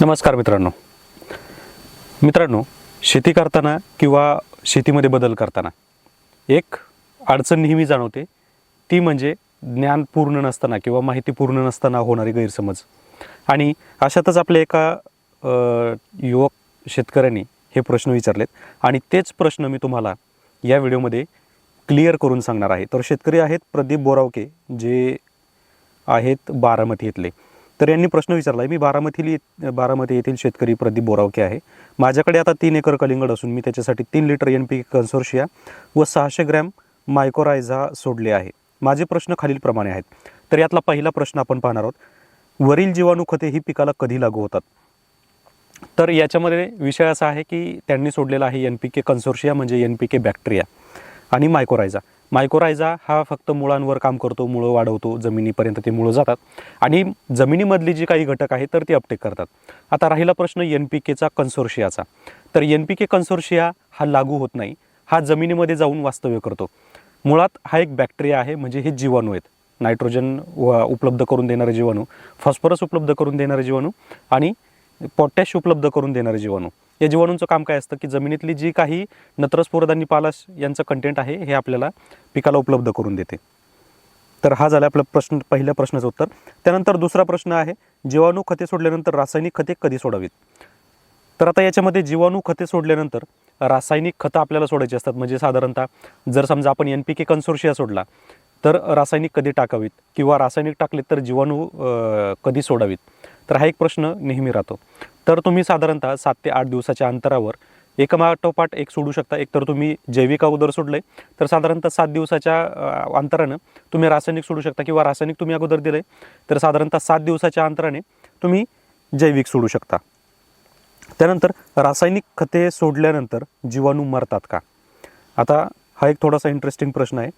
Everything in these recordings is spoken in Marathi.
नमस्कार मित्रांनो. मित्रांनो शेती करताना किंवा शेतीमध्ये बदल करताना एक अडचण नेहमी जाणवते. ती म्हणजे ज्ञान पूर्ण नसताना किंवा माहिती पूर्ण नसताना होणारी गैरसमज. आणि अशातच आपल्या एका युवक शेतकऱ्यांनी हे प्रश्न विचारलेत. आणि तेच प्रश्न मी तुम्हाला या व्हिडिओमध्ये क्लिअर करून सांगणार आहे. तर शेतकरी आहेत प्रदीप बोरावके जे आहेत बारामती येथले तर यांनी प्रश्न विचारला आहे मी बारामती बारामती येथील शेतकरी प्रदीप बोरावके आहे. माझ्याकडे आता तीन एकर कलिंगड असून मी त्याच्यासाठी तीन लिटर एन पी कन्सोर्शिया व सहाशे ग्रॅम मायकोरायझा सोडले आहे. माझे प्रश्न खालीलप्रमाणे आहेत. तर यातला पहिला प्रश्न आपण पाहणार आहोत. वरील जीवाणू खते ही पिकाला कधी लागू होतात? तर याच्यामध्ये विषय असा आहे की त्यांनी सोडलेला आहे एन पी के कन्सोर्शिया म्हणजे एन पी के बॅक्टेरिया आणि मायकोरायझा मायकोरायझा हा फक्त मुळांवर काम करतो मुळं वाढवतो जमिनीपर्यंत ते मुळं जातात. आणि जमिनीमधली जी काही घटक आहेत तर ते अपटेक करतात. आता राहिला प्रश्न एन पी केचा कन्सोर्शियाचा तर एन पी के कन्सोर्शिया हा लागू होत नाही. हा जमिनीमध्ये जाऊन वास्तव्य करतो. मुळात हा एक बॅक्टेरिया आहे म्हणजे हे जीवाणू आहेत. नायट्रोजन व उपलब्ध करून देणारे जीवाणू फॉस्फरस उपलब्ध करून देणारे जीवाणू आणि पोटॅश उपलब्ध करून देणारे जीवाणू. या जीवाणूंचं काम काय असतं की जमिनीतली जी काही नत्रस्फोरद आणि पालाश यांचं कंटेंट आहे हे आपल्याला पिकाला उपलब्ध करून देते. तर हा झाला आपला प्रश्न पहिल्या प्रश्नाचं उत्तर. त्यानंतर दुसरा प्रश्न आहे जीवाणू खते सोडल्यानंतर रासायनिक खते कधी सोडावीत? तर आता याच्यामध्ये जीवाणू खते सोडल्यानंतर रासायनिक खतं आपल्याला सोडायची असतात. म्हणजे साधारणतः जर समजा आपण एन पी के कन्सोर्शिया सोडला तर रासायनिक कधी टाकावीत? किंवा रासायनिक टाकलेत तर जीवाणू कधी सोडावीत? तर हा एक प्रश्न नेहमी राहतो. तर तुम्ही साधारणतः सात ते आठ दिवसाच्या अंतरावर एकमाटोपाठ एक सोडू शकता. एक तर तुम्ही जैविक अगोदर सोडलंय तर साधारणतः सात दिवसाच्या अंतरानं तुम्ही रासायनिक सोडू शकता किंवा रासायनिक तुम्ही अगोदर दिलंय तर साधारणतः सात दिवसाच्या अंतराने तुम्ही जैविक सोडू शकता. त्यानंतर रासायनिक खते सोडल्यानंतर जीवाणू मरतात का? आता हा एक थोडासा इंटरेस्टिंग प्रश्न आहे.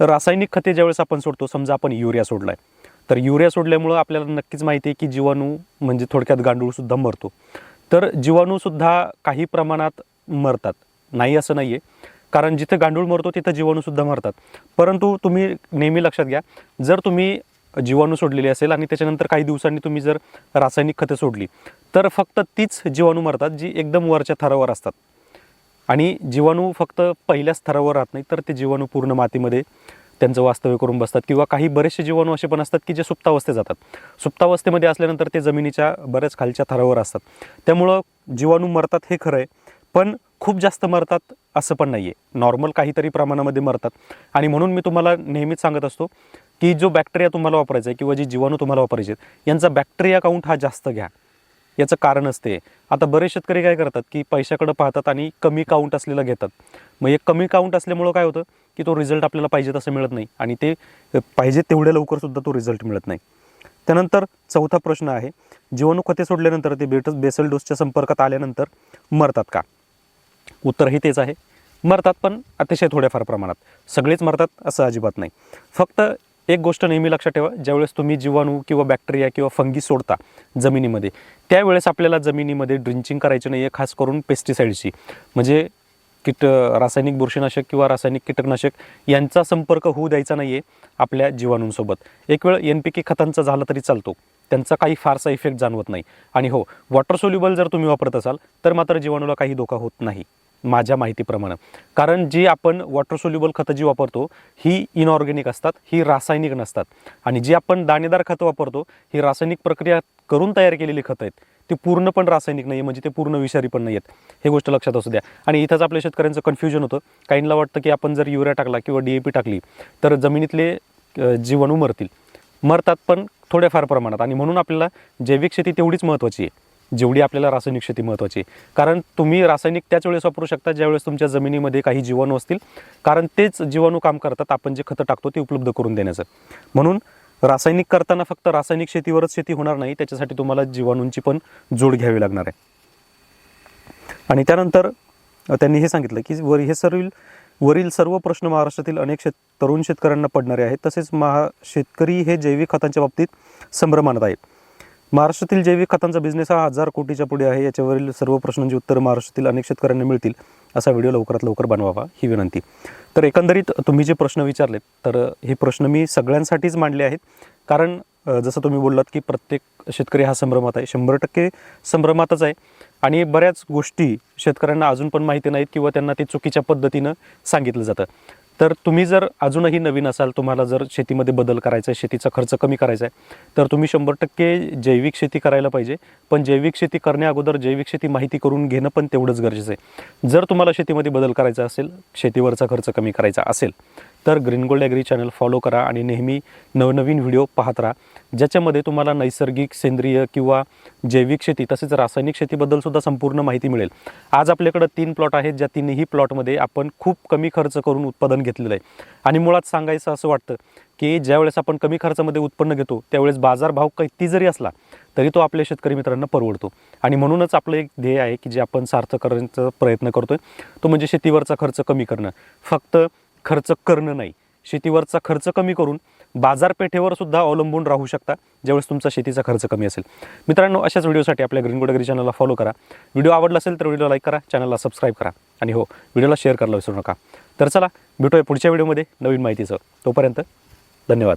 तर रासायनिक खते ज्यावेळेस आपण सोडतो समजा आपण युरिया सोडला आहे तर युरिया सोडल्यामुळं आपल्याला नक्कीच माहिती आहे की जीवाणू म्हणजे थोडक्यात गांडूळसुद्धा मरतो. तर जीवाणूसुद्धा काही प्रमाणात मरतात. नाही असं नाही आहे कारण जिथं गांडूळ मरतो तिथं जीवाणूसुद्धा मरतात. परंतु तुम्ही नेहमी लक्षात घ्या जर तुम्ही जीवाणू सोडलेली असेल आणि त्याच्यानंतर काही दिवसांनी तुम्ही जर रासायनिक खतं सोडली तर फक्त तीच जीवाणू मरतात जी एकदम वरच्या थरावर असतात. आणि जीवाणू फक्त पहिल्याच थरावर राहत नाही तर ते जीवाणू पूर्ण मातीमध्ये त्यांचं वास्तव्य करून बसतात किंवा काही बरेचसे जीवाणू असे पण असतात की जे सुप्तावस्थेत जातात. सुप्तावस्थेमध्ये असल्यानंतर ते जमिनीच्या बऱ्याच खालच्या थरावर असतात. त्यामुळं जीवाणू मरतात हे खरं आहे पण खूप जास्त मरतात असं पण नाही आहे नॉर्मल काहीतरी प्रमाणामध्ये मरतात. आणि म्हणून मी तुम्हाला नेहमीच सांगत असतो की जो बॅक्टेरिया तुम्हाला वापरायचा आहे किंवा जी जीवाणू तुम्हाला वापरायचे आहेत यांचा बॅक्टेरिया काउंट हा जास्त घ्या. याचं कारण असते. आता बरेच शेतकरी काय करतात की पैशाकडे पाहतात आणि कमी काउंट असलेलं घेतात. मग एक कमी काउंट असल्यामुळं काय होतं की तो रिझल्ट आपल्याला पाहिजे तसं मिळत नाही आणि ते पाहिजे तेवढ्या लवकर सुद्धा तो रिझल्ट मिळत नाही. त्यानंतर चौथा प्रश्न आहे जीवाणू खते सोडल्यानंतर ते बेट बेसल डोसच्या संपर्कात आल्यानंतर मरतात का? उत्तरही तेच आहे. मरतात पण अतिशय थोड्याफार प्रमाणात. सगळेच मरतात असं अजिबात नाही. फक्त एक गोष्ट नेहमी लक्षात ठेवा ज्यावेळेस तुम्ही जीवाणू किंवा बॅक्टेरिया किंवा फंगी सोडता जमिनीमध्ये त्यावेळेस आपल्याला जमिनीमध्ये ड्रिंचिंग करायची नाही आहे खास करून पेस्टिसाईडची म्हणजे कीट रासायनिक बुरशीनाशक किंवा रासायनिक कीटकनाशक यांचा संपर्क होऊ द्यायचा नाही आहे आपल्या जीवाणूंसोबत. एक वेळ एन पी के खतांचा झाला तरी चालतो. त्यांचा काही फारसा इफेक्ट जाणवत नाही. आणि हो वॉटर सोल्युबल जर तुम्ही वापरत असाल तर मात्र जीवाणूला काही धोका होत नाही. माझ्या माहितीप्रमाणे. कारण जी आपण वॉटर सोल्युबल खतं जी वापरतो ही इनऑर्गॅनिक असतात ही रासायनिक नसतात. आणि जी आपण दाणेदार खतं वापरतो ही रासायनिक प्रक्रिया करून तयार केलेली खतं आहेत. ते पूर्ण पण रासायनिक नाही म्हणजे ते पूर्ण विषारी पण नाही आहेत हे गोष्ट लक्षात असू द्या. आणि इथंच आपल्या शेतकऱ्यांचं कन्फ्युजन होतं. काहींना वाटतं की आपण जर युरिया टाकला किंवा डी ए पी टाकली तर जमिनीतले जीवाणू मरतील. मरतात पण थोड्याफार प्रमाणात. आणि म्हणून आपल्याला जैविक शेती तेवढीच महत्त्वाची आहे. जेवढी आपल्याला रासायनिक शेती महत्त्वाची आहे. कारण तुम्ही रासायनिक त्याच वेळेस वापरू शकता ज्यावेळेस तुमच्या जमिनीमध्ये काही जीवाणू असतील. कारण तेच जीवाणू काम करतात आपण जे खतं टाकतो ते उपलब्ध करून देण्याचं. म्हणून रासायनिक करताना फक्त रासायनिक शेतीवरच शेती होणार नाही त्याच्यासाठी तुम्हाला जीवाणूंची पण जोड घ्यावी लागणार आहे. आणि त्यानंतर त्यांनी हे सांगितलं की वर हे सर्व वरील सर्व प्रश्न महाराष्ट्रातील अनेक शेत तरुण शेतकऱ्यांना पडणारे आहेत. तसेच महा शेतकरी हे जैविक खतांच्या बाबतीत संभ्रमानात आहेत. महाराष्ट्रातील जैविक खतांचा बिझनेस हा हजार कोटीच्या पुढे आहे. याच्यावरील सर्व प्रश्नांची म्हणजे उत्तरं महाराष्ट्रातील अनेक शेतकऱ्यांना मिळतील असा व्हिडिओ लवकरात लवकर बनवावा ही विनंती. तर एकंदरीत तुम्ही जे प्रश्न विचारलेत तर हे प्रश्न मी सगळ्यांसाठीच मांडले आहेत. कारण जसं तुम्ही बोललात की प्रत्येक शेतकरी हा संभ्रमात आहे. शंभर टक्के संभ्रमातच आहे. आणि बऱ्याच गोष्टी शेतकऱ्यांना अजून पण माहिती नाहीत किंवा त्यांना ते चुकीच्या पद्धतीनं सांगितलं जातं. तर तुम्ही जर अजूनही नवीन असाल तुम्हाला जर शेतीमध्ये बदल करायचा आहे शेतीचा खर्च कमी करायचा आहे तर तुम्ही शंभर टक्के जैविक शेती करायला पाहिजे. पण जैविक शेती करण्या अगोदर जैविक शेती माहिती करून घेणं पण तेवढंच गरजेचं आहे. जर तुम्हाला शेतीमध्ये बदल करायचा असेल शेतीवरचा खर्च कमी करायचा असेल तर green gold agri channel follow करा आणि नेहमी नवनवीन व्हिडिओ पाहत राहा. ज्याच्यामध्ये तुम्हाला नैसर्गिक सेंद्रिय किंवा जैविक शेती तसेच रासायनिक शेतीबद्दल सुद्धा संपूर्ण माहिती मिळेल. आज आपल्याकडं तीन प्लॉट आहेत. ज्या तिन्ही प्लॉटमध्ये आपण खूप कमी खर्च करून उत्पादन घेतलेलं आहे. आणि मुळात सांगायचं असं वाटतं की ज्यावेळेस आपण कमी खर्चामध्ये उत्पन्न घेतो त्यावेळेस बाजारभाव किती जरी असला तरी तो आपल्या शेतकरी मित्रांना परवडतो. आणि म्हणूनच आपलं एक ध्येय आहे की जे आपण सार्थ करण्याचा प्रयत्न करतो आहे तो म्हणजे शेतीवरचा खर्च कमी करणं. फक्त खर्च करणं नाही. शेतीवरचा खर्च कमी करून बाजारपेठेवर सुद्धा अवलंबून राहू शकता ज्यावेळेस तुमचा शेतीचा खर्च कमी असेल. मित्रांनो अशाच व्हिडिओसाठी आपल्या ग्रीन गोडगरी चॅनलला फॉलो करा. व्हिडिओ आवडला असेल तर व्हिडिओला लाईक करा चॅनलला सबस्क्राईब करा आणि हो व्हिडिओला शेअर करायला विसरू नका. तर चला भेटूया पुढच्या व्हिडिओमध्ये नवीन माहितीचं. तोपर्यंत धन्यवाद.